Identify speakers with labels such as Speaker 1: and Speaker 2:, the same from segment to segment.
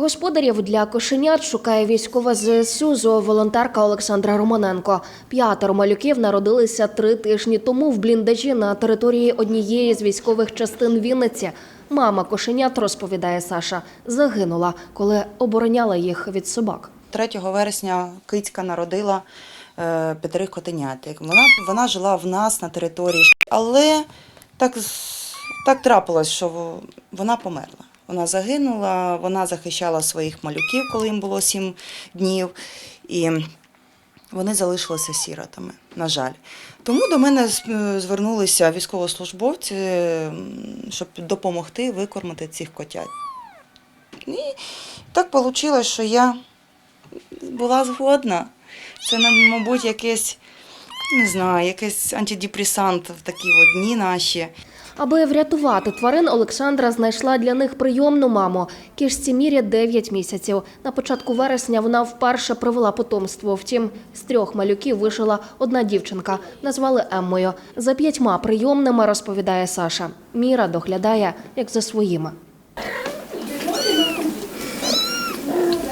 Speaker 1: Господарів для кошенят шукає військова ЗСУ зооволонтерка Олександра Романенко. П'ятеро малюків народилися три тижні тому в бліндажі на території однієї з військових частин Вінниці. Мама кошенят, розповідає Саша, загинула, коли обороняла їх від собак.
Speaker 2: 3 вересня Кицька народила е, п'ятерих котеняток. Вона, вона жила в нас на території, але так, так трапилось, що вона померла. Вона загинула, вона захищала своїх малюків, коли їм було 7 днів. І вони залишилися сіротами, на жаль. Тому до мене е, звернулися військовослужбовці, щоб допомогти викормити цих котят. І так вийшло, що я була згодна. Це, мабуть, якесь, не знаю, якийсь антидепресант в такі от дні наші.
Speaker 1: Аби врятувати тварин, Олександра знайшла для них прийомну маму. Кішці Мірі 9 місяців. На початку вересня вона вперше привела потомство. Втім, з трьох малюків вижила одна дівчинка. Назвали Еммою. За п'ятьма прийомними розповідає Саша. Міра доглядає як за своїми.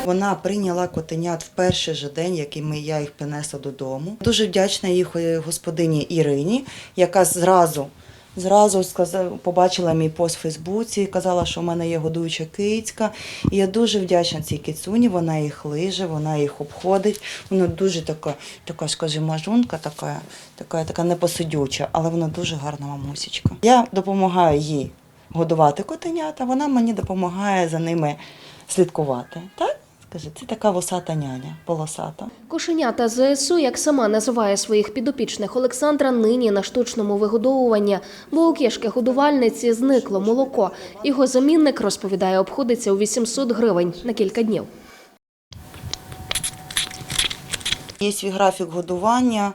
Speaker 2: Вона прийняла котенят в перший же день, який я їх принесла додому. Дуже вдячна їх е, господині Ірині, яка зразу. Зразу сказав, побачила мій пост в Фейсбуці, казала, що в мене є годуюча кицька. І я дуже вдячна цій кицюні, вона їх лиже, вона їх обходить. Вона дуже така, така скажімо, жунка, така, така, така непосидюча, але вона дуже гарна мамусечка. Я допомагаю їй годувати котенята, вона мені допомагає за ними слідкувати. Так? Скажи, це така восата няня, полосата.
Speaker 1: Кошенята ЗСУ, як сама називає своїх підопічних, Олександра нині на штучному вигодовуванні, бо у кішки годувальниці зникло молоко. Його замінник, розповідає, обходиться у 800 гривень на кілька днів.
Speaker 2: Є свій графік годування,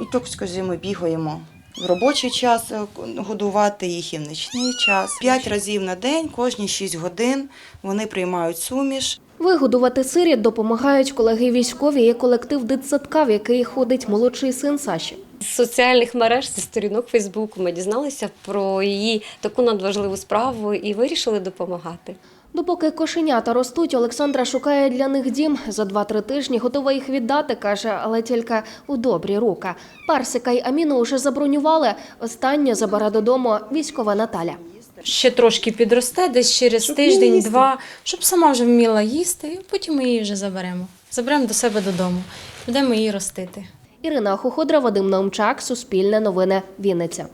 Speaker 2: і так, скажімо, бігаємо в робочий час е, годувати їх і в нічний час. П'ять разів на день, кожні 6 годин вони приймають суміш.
Speaker 1: Вигодувати сиріт допомагають колеги військові і колектив дитсадка, в який ходить молодший син Саші.
Speaker 3: З соціальних мереж, зі сторінок Фейсбуку ми дізналися про її таку надважливу справу і вирішили допомагати.
Speaker 1: Допоки кошенята ростуть, Олександра шукає для них дім. За 2-3 тижні готова їх віддати, каже, але тільки у добрі руки. Парсика й Аміну вже забронювали. Останнє забере додому військова Наталя.
Speaker 4: Ще трошки підросте, десь через тиждень-два, щоб сама вже вміла їсти, і потім ми її вже заберемо. Заберемо до себе додому, будемо її ростити.
Speaker 1: Ірина Хуходра, Вадим Наумчак, Суспільне новини, Вінниця.